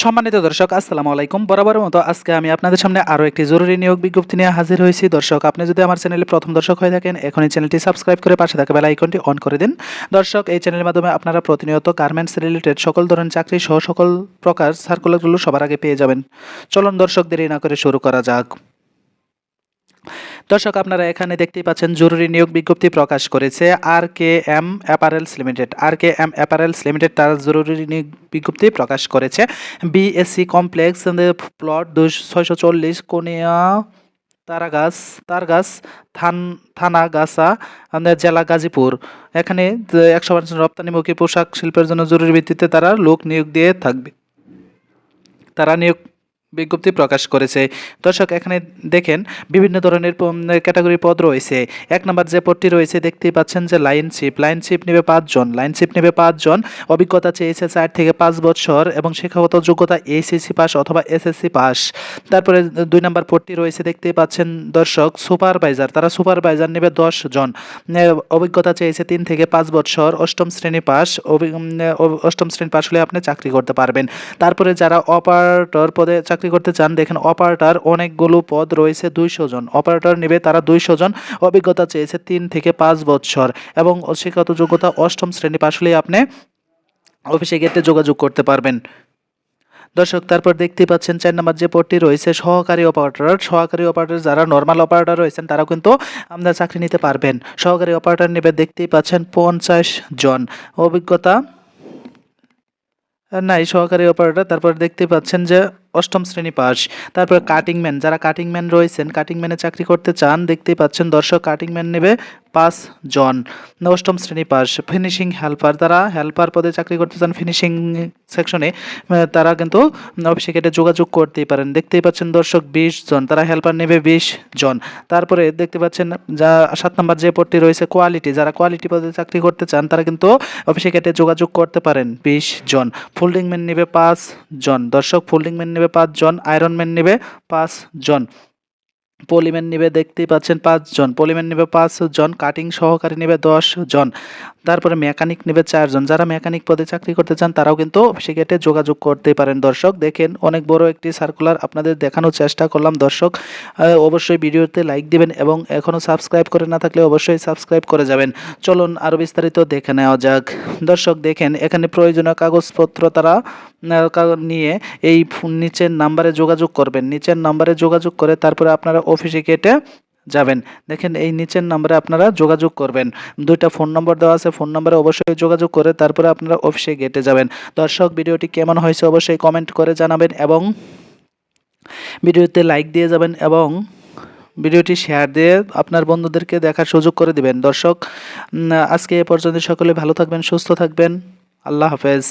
সম্মানিত দর্শক, আসসালামু আলাইকুম। বরাবর মতো আজকে আমি আপনাদের সামনে আরও একটি জরুরি নিয়োগ বিজ্ঞপ্তি নিয়ে হাজির হয়েছি। দর্শক, আপনি যদি আমার চ্যানেলে প্রথম দর্শক হয়ে থাকেন, এখনই চ্যানেলটি সাবস্ক্রাইব করে পাশে থাকা বেলা আইকনটি অন করে দিন। দর্শক, এই চ্যানেলের মাধ্যমে আপনারা প্রতিনিয়ত গার্মেন্টস রিলেটেড সকল ধরনের চাকরি সহ সকল প্রকার সার্কুলারগুলো সবার আগে পেয়ে যাবেন। চলন দর্শক, দেরি না করে শুরু করা যাক। দর্শক, আপনারা এখানে দেখতেই পাচ্ছেন জরুরি নিয়োগ বিজ্ঞপ্তি প্রকাশ করেছে R K M apparels limited. R K M apparels limited তার জরুরি নিয়োগ বিজ্ঞপ্তি প্রকাশ করেছে। বিএসসি কমপ্লেক্স প্লট দুই ছয়শো চল্লিশ কোনিয়া তারাগাছ, তারগাছ, থান, থানাগাছা আমাদের জেলা গাজীপুর। এখানে একশো পার্সেন্ট রপ্তানিমুখী পোশাক শিল্পের জন্য জরুরি ভিত্তিতে তারা লোক নিয়োগ দিয়ে থাকবে। তারা নিয়োগ বিজ্ঞপ্তি প্রকাশ করেছে। দর্শক, এখানে দেখেন, বিভিন্ন ধরনের ক্যাটাগরি পদ রয়েছে। এক নম্বর যে পদটি রয়েছে, দেখতেই পাচ্ছেন যে লাইনশিপ লাইনশিপ নেবে পাঁচজন। লাইনশিপ নেবে পাঁচজন। অভিজ্ঞতা চেয়েছে চার থেকে পাঁচ বছর এবং শিক্ষাগত যোগ্যতা এইচএসসি পাস অথবা এসএসসি পাস তারপরে দুই নম্বর পদটি রয়েছে, দেখতেই পাচ্ছেন দর্শক, সুপারভাইজার। তারা সুপারভাইজার নেবে দশ জন অভিজ্ঞতা চেয়েছে তিন থেকে পাঁচ বছর, অষ্টম শ্রেণি পাস অষ্টম শ্রেণি পাস হলে আপনি চাকরি করতে পারবেন। তারপরে যারা অপারেটর পদে চাকরি করতে চান, দেখেন অপারেটার অনেকগুলো পদ রয়েছে দুইশো জন। অপারেটর নেবে তারা দুইশো জন, অভিজ্ঞতা চেয়েছে তিন থেকে পাঁচ বছর। এবং শিক্ষাগত যোগ্যতা অষ্টম শ্রেণি পাশ হলেই আপনি অফিসে গেটে যোগাযোগ করতে পারবেন। দর্শক, তারপর দেখতেই পাচ্ছেন চার নম্বর যে পদটি রয়েছে, সহকারী অপারেটর। সহকারী অপারেটর যারা নর্মাল অপারেটর রয়েছেন তারা কিন্তু আপনার চাকরি নিতে পারবেন। সহকারী অপারেটর নেবে দেখতেই পাচ্ছেন পঞ্চাশ জন। অভিজ্ঞতা নাই, সহকারী অপারেটর তারপর দেখতে পাচ্ছেন যে অষ্টম শ্রেণি পাস। তারপর কাটিং ম্যান যারা কাটিং ম্যান রয়েছেন কাটিং ম্যানে চাকরি করতে চান, দেখতেই পাচ্ছেন দর্শক কাটিং ম্যান নেবে পাঁচ জন। অষ্টম শ্রেণি পাস ফিনিশিং হেল্পার তারা হেল্পার পদে চাকরি করতে চান ফিনিশিং সেকশনে তারা কিন্তু অফিসে কেটে যোগাযোগ করতেই পারেন। দেখতেই পাচ্ছেন দর্শক বিশ জন, তারা হেল্পার নেবে বিশ জন। তারপরে দেখতে পাচ্ছেন যা সাত নম্বর যে পদটি রয়েছে কোয়ালিটি যারা কোয়ালিটি পদে চাকরি করতে চান, তারা কিন্তু অফিসে কেটে যোগাযোগ করতে পারেন বিশ জন। ফোল্ডিং ম্যান নেবে পাঁচ জন। দর্শক ফোল্ডিং ম্যান নেবে পাঁচ জন আয়রন ম্যান নেবে পাঁচ জন পলিম্যান নেবে দেখতেই পাচ্ছেন পাঁচজন। পলিম্যান নেবে পাঁচ জন কাটিং সহকারী নেবে জন তারপরে মেকানিক নেবে চারজন। যারা মেকানিক পদে চাকরি করতে চান, তারাও কিন্তু সেক্ষেত্রে যোগাযোগ করতে পারেন। দর্শক, দেখেন অনেক বড় একটি সার্কুলার আপনাদের দেখানোর চেষ্টা করলাম। দর্শক অবশ্যই ভিডিওতে লাইক দিবেন এবং এখনও সাবস্ক্রাইব করে না থাকলে অবশ্যই সাবস্ক্রাইব করে যাবেন। চলুন আরও বিস্তারিত দেখে নেওয়া যাক। দর্শক, দেখেন এখানে প্রয়োজনীয় কাগজপত্র তারা নিয়ে এই নিচের নাম্বারে যোগাযোগ করবেন। নিচের নাম্বারে যোগাযোগ করে তারপরে আপনারা অফিসে কেটে যাবেন। দেখেন এই নিচের নাম্বারে আপনারা যোগাযোগ করবেন। দুইটা ফোন নম্বর দেওয়া আছে, ফোন নম্বরে অবশ্যই যোগাযোগ করে তারপরে আপনারা অফিসে গেটে যাবেন। দর্শক, ভিডিওটি কেমন হয়েছে অবশ্যই কমেন্ট করে জানাবেন এবং ভিডিওতে লাইক দিয়ে যাবেন এবং ভিডিওটি শেয়ার দিয়ে আপনার বন্ধুদেরকে দেখার সুযোগ করে দিবেন। দর্শক আজকে এ পর্যন্ত সকলে ভালো থাকবেন, সুস্থ থাকবেন। আল্লাহ হাফেজ।